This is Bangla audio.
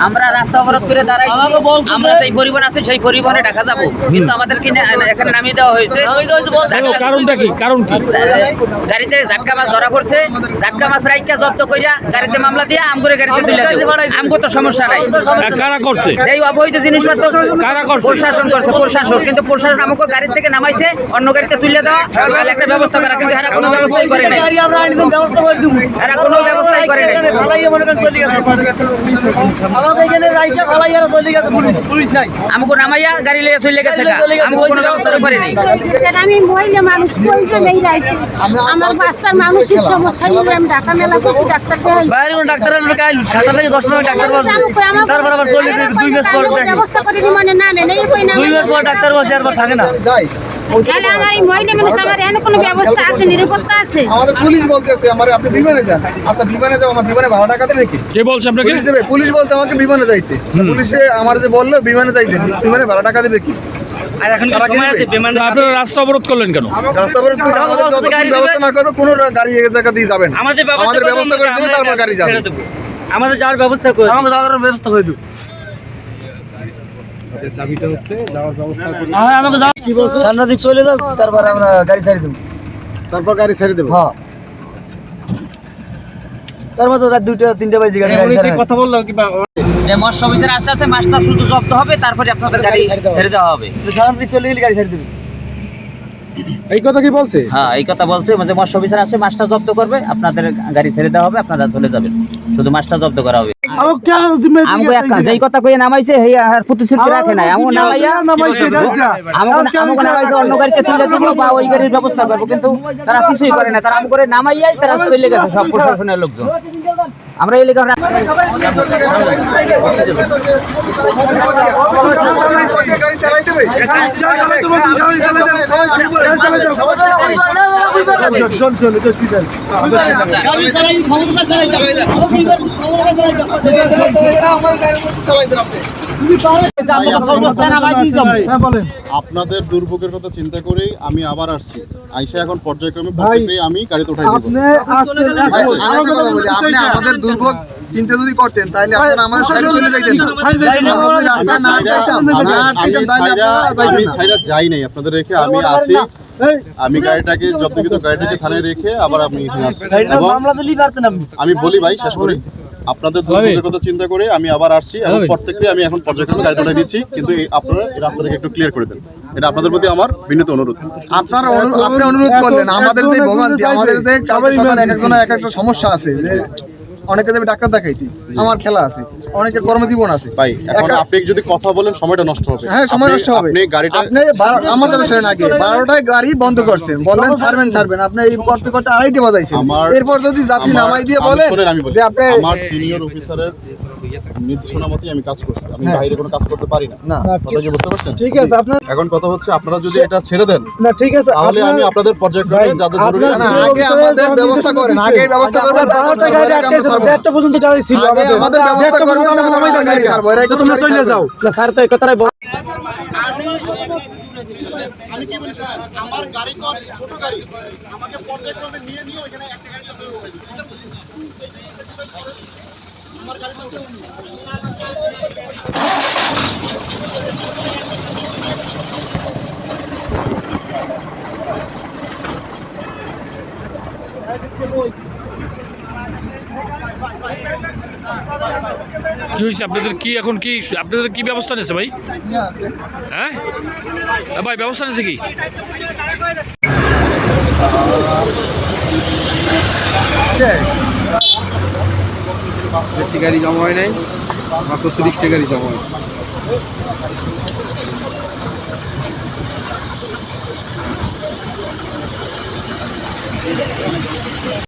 আমরা রাস্তা অবরোধ করে দাঁড়াইছি। আমরা যে- যেই পরিবহন আছে সেই পরিবহনে ঢাকা যাব। কিন্তু আমাদেরকে এখানে নামিয়ে দেওয়া হয়েছে। কারণটা কি? কারণ কি? গাড়িতে ঝাটকা মাছ ধরা পড়ছে। ঝাটকা মাছ রাইকা জব্দ কইরা গাড়িতে মামলা দিয়া আমগুরে গাড়িতে তুলে দেব। আমগো তো সমস্যা নাই। আর কারা করছে? সেই অবৈধ জিনিসপত্র কারা করছে? প্রশাসন করছে প্রশাসন। কিন্তু প্রশাসন আমাকে গাড়ি থেকে নামাইছে অন্য গাড়িতে তুলে দেওয়া। তাহলে একটা ব্যবস্থা করা কিন্তু এরা কোনো ব্যবস্থাই করে নাই। গাড়ি আমরা আনি ব্যবস্থা করে দিব। এরা কোনো ব্যবস্থাই করে নাই। এখানে চলে গেছে পুলিশ পুলিশ নাই। আমাকে নামাইয়া গাড়ি লিয়ে চলে গেছে গা। চলে গেছে, আমাকে কোনো ব্যবস্থা করে নাই। আমি মহিলা মানুষ কই যে মেয়ে রাইতে আমার বাচ্চার মানসিক সমস্যা নিয়ে আমি ঢাকা মেলা করছি ডাক্তার দেখাই বাইরে কোনো ডাক্তারের কাল সাতটা থেকে দশটা থেকে ডাক্তার বসবে। তারপর আবার চলে যেতে দুই মাস পর ব্যবস্থা করে দি মানে নামে নেই কই না দুই মাস পর ডাক্তার বসে আর থাকে না। তাহলে আমার এই মহিলা মানুষ আমার এখানে কোনো ব্যবস্থা আছে নিরাপত্তা আছে? আমাদের পুলিশ বলতেছে আমার আপনি বিমানে যান। আচ্ছা বিমানে যাও আমার বিমানে ভাড়া টাকা দেবে কি? কে বলছে আপনাকে? পুলিশ দেবে পুলিশ বলছে আমাকে বিমানে যাইতে। পুলিশে আমার যে বলল বিমানে যাইতে বিমানে ভাড়া টাকা দেবে কি? আর এখন সময় আছে বিমান আপনারা রাস্তা অবরোধ করলেন কেন? রাস্তা আমাদের ব্যবস্থা যতক্ষণ ব্যবস্থা না করো কোনো গাড়ি এক জায়গা দিয়ে যাবেন আমাদের ব্যবস্থা করে দেবে তারপর গাড়ি যাবে। আমাদের যাওয়ার ব্যবস্থা করে আমাদের যাওয়ার ব্যবস্থা করে দেবো। আমাকে যাও কি বলছো? সামনের চলে যাও তারপর আমরা গাড়ি ছাড়ি দেবো। তারপর গাড়ি ছেড়ে দেবো? হ্যাঁ। তারপর তো রাত দুইটা তিনটা বাজে গাড়ি গাড়ি কথা বলল কি যে মৎস্য অফিসের আস্তে আস্তে মাছটা শুধু জব্দ হবে তারপরে আপনাদের গাড়ি ছেড়ে দেওয়া হবে। সামনের চলে গেলে গাড়ি ছাড়ি দেবো। এই কথা কি বলছে? হ্যাঁ এই কথা বলছে মৎস্য অফিসার আসে মাছটা জব্দ করবে আপনাদের গাড়ি ছেড়ে দেওয়া হবে আপনারা চলে যাবেন। শুধু মাছটা জব্দ করা হবে। আমগো কথা কইয়ে নামাইছে হেই আর পুতু রাখে নাই। আমগো নামাইয়া নামাইছে আমগো আমগো নামাইছে অন্য গাড়িতে তুলে দিব বা ওই গাড়ির ব্যবস্থা করব। কিন্তু তারা কিছুই করে না তারা আমগো করে নামাইয়াই তারা চলে গেছে সব প্রশাসনের লোকজন। আমরা এই গাড়ি চালাই চালাই চালাই আপনাদের দুর্ভোগের কথা চিন্তা করে আমি আবার আসছি। আইসা এখন পর্যায়ক্রমে আমি গাড়িতে উঠাই দেবো। ভাই, আমি একটা কথা বলি, আপনি আমাদের দুর্ভোগ চিন্তা যদি করতেন তাহলে আপনারা সাইডে চলে যাইতেন। আমি ছাইরা যাই নাই আপনাদের রেখে আমি আছি। আমি গাড়িটাকে যত্নকৃত গাড়িটাকে থানায় রেখে আবার আমি আমি বলি ভাই শেষ করি। আপনাদের দুর্ভোগের কথা চিন্তা করে আমি আবার আসছি এবং প্রত্যেককে আমি এখন পর্যায়ক্রমে গাড়ি উঠাই দিচ্ছি কিন্তু আপনারা এই রাস্তাটাকে একটু ক্লিয়ার করে দেন। এটা আপনাদের প্রতি আমার বিনীত অনুরোধ। আপনারা আপনি অনুরোধ করলেন আমাদের যে ভোগান্তি আমাদের যে কালকে এক একজনের এক একটা সমস্যা আছে যে অনেকে যাবে ডাক্তার দেখাইতে আমার খেলা আছে অনেকের কর্মজীবন আছে। ভাই এখন আপনি যদি কথা বলেন সময়টা নষ্ট হবে। হ্যাঁ সময় নষ্ট হবে। আপনি গাড়িটা আপনি আমার কথা শোনেন আগে বারোটায় গাড়ি বন্ধ করছেন বললেন ছাড়বেন ছাড়বেন আপনি এই করতে করতে আড়াইটে বাজাইছেন। এরপর যদি যাত্রী নামাই দিয়ে বলেন। যে আপনি আমার সিনিয়র অফিসারের নির্দেশনা মতেই আমি কাজ করছি। আমি হ্যাঁ। বাইরে কোনো কাজ করতে পারি না। না কথা কি বুঝতে পারছেন? ঠিক আছে আপনার এখন কথা হচ্ছে আপনারা যদি এটা ছেড়ে দেন না ঠিক আছে তাহলে আমি আপনাদের পর্যায়ক্রমে যাদের জরুরি না, না, আগে আমাদের ব্যবস্থা করেন আগে ব্যবস্থা করবেন বারোটা গাড়ি আটকে দেড়টা পর্যন্ত গাড়ি ছিল আমাদের। ব্যবস্থা করবেন তখন আমি তো গাড়ি ছাড়বো এরা তোমরা চলে যাও। স্যার তো এই কথাটাই আমি কি বলি স্যার? আমার গাড়ি তো ছোট গাড়ি। আমাকে পর্যায়ক্রমে নিয়ে নিয়ে ওইখানে একটা গাড়ি কি হয়েছে? আপনাদের কি এখন কি আপনাদের কি ব্যবস্থা নিয়েছে ভাই? হ্যাঁ? ভাই, ব্যবস্থা নিয়েছে কি? বেশি গাড়ি জমা হয় নাই মাত্র তিরিশটা গাড়ি জমা হয়েছে।